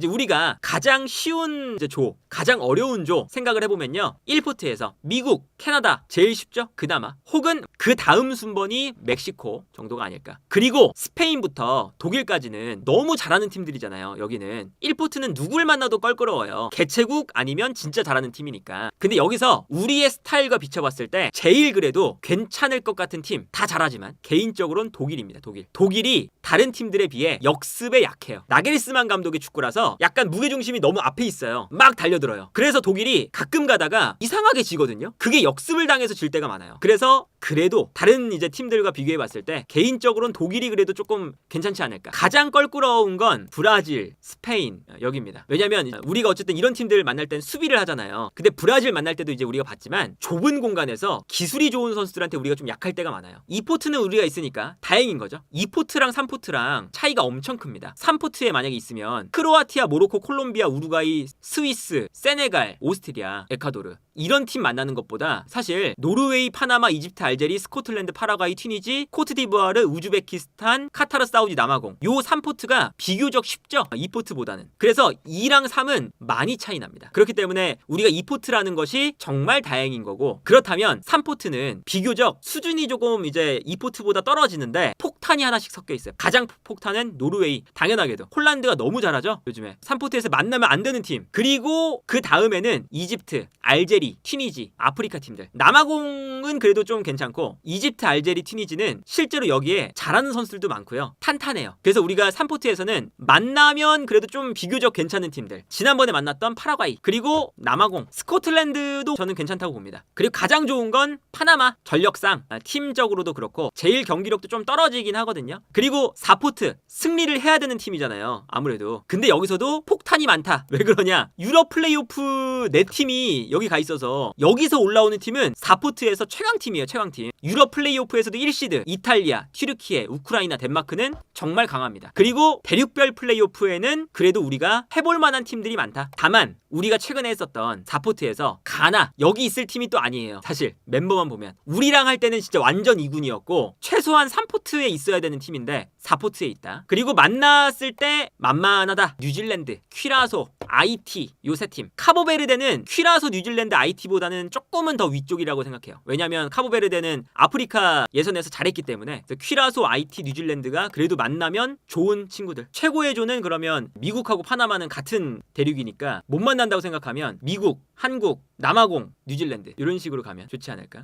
이제 우리가 가장 쉬운 이제 조, 가장 어려운 조 생각을 해보면요. 1포트에서 미국, 캐나다 제일 쉽죠? 그나마. 혹은 그 다음 순번이 멕시코 정도가 아닐까. 그리고 스페인부터 독일까지는 너무 잘하는 팀들이잖아요. 여기는 1포트는 누굴 만나도 껄끄러워요. 개최국 아니면 진짜 잘하는 팀이니까. 근데 여기서 우리의 스타일과 비춰봤을 때 제일 그래도 괜찮을 것 같은 팀 다 잘하지만 개인적으로는 독일입니다. 독일. 독일이 다른 팀들에 비해 역습에 약해요. 나겔스만 감독의 축구라서 약간 무게중심이 너무 앞에 있어요. 막 달려들어요. 그래서 독일이 가끔 가다가 이상하게 지거든요. 그게 역습을 당해서 질 때가 많아요. 그래서 그래도 다른 이제 팀들과 비교해 봤을 때 개인적으로는 독일이 그래도 조금 괜찮지 않을까. 가장 껄끄러운 건 브라질, 스페인 어, 여기입니다. 왜냐면 우리가 어쨌든 이런 팀들을 만날 땐 수비를 하잖아요. 근데 브라질 만날 때도 이제 우리가 봤지만 좁은 공간에서 기술이 좋은 선수들한테 우리가 좀 약할 때가 많아요. 2포트는 우리가 있으니까 다행인 거죠. 2포트랑 3포트랑 차이가 엄청 큽니다. 3포트에 만약에 있으면 크로아티아, 모로코, 콜롬비아, 우루과이, 스위스, 세네갈, 오스트리아, 에콰도르 이런 팀 만나는 것보다 사실 노르웨이, 파나마, 이집트, 알제리, 스코틀랜드, 파라과이, 튀니지, 코트디부아르, 우즈베키스탄, 카타르, 사우디, 남아공 요 3포트가 비교적 쉽죠. 2포트보다는. 그래서 2랑 3은 많이 차이 납니다. 그렇기 때문에 우리가 2포트라는 것이 정말 다행인 거고 그렇다면 3포트는 비교적 수준이 조금 이제 2포트보다 떨어지는데 폭탄이 하나씩 섞여 있어요. 가장 폭탄은 노르웨이. 당연하게도 홀란드가 너무 잘하죠. 요즘에 3포트에서 만나면 안 되는 팀. 그리고 그 다음에는 이집트, 알제리, 튀니지, 아프리카 팀들. 남아공은 그래도 좀 괜찮고 이집트, 알제리, 튀니지는 실제로 여기에 잘하는 선수들도 많고요. 탄탄해요. 그래서 우리가 3포트에서는 만나면 그래도 좀 비교적 괜찮은 팀들. 지난번에 만났던 파라과이 그리고 남아공, 스코틀랜드도 저는 괜찮다고 봅니다. 그리고 가장 좋은 건 파나마 전력상 아, 팀적으로도 그렇고 제일 경기력도 좀 떨어지긴 하거든요. 그리고 4포트 승리를 해야 되는 팀이잖아요. 아무래도. 근데 여기서도 폭탄이 많다. 왜 그러냐? 유럽 플레이오프 네 팀이 여기 가 있어 서 여기서 올라오는 팀은 4포트에서 최강팀이에요. 최강팀. 유럽 플레이오프에서도 1시드 이탈리아, 튀르키예, 우크라이나, 덴마크는 정말 강합니다. 그리고 대륙별 플레이오프에는 그래도 우리가 해볼 만한 팀들이 많다. 다만 우리가 최근에 했었던 4포트에서 가나 여기 있을 팀이 또 아니에요. 사실 멤버만 보면 우리랑 할 때는 진짜 완전 2군이었고 최소한 3포트에 있어야 되는 팀인데 4포트에 있다. 그리고 만났을 때 만만하다. 뉴질랜드, 퀴라소, IT 요세 팀. 카보베르데는 퀴라소, 뉴질랜드, IT보다는 조금은 더 위쪽이라고 생각해요. 왜냐면 카보베르데는 아프리카 예선에서 잘했기 때문에 퀴라소, IT, 뉴질랜드가 그래도 만나면 좋은 친구들. 최고의 조는 그러면 미국하고 파나마는 같은 대륙이니까 못 만난다고 생각하면 미국, 한국, 남아공, 뉴질랜드 이런 식으로 가면 좋지 않을까?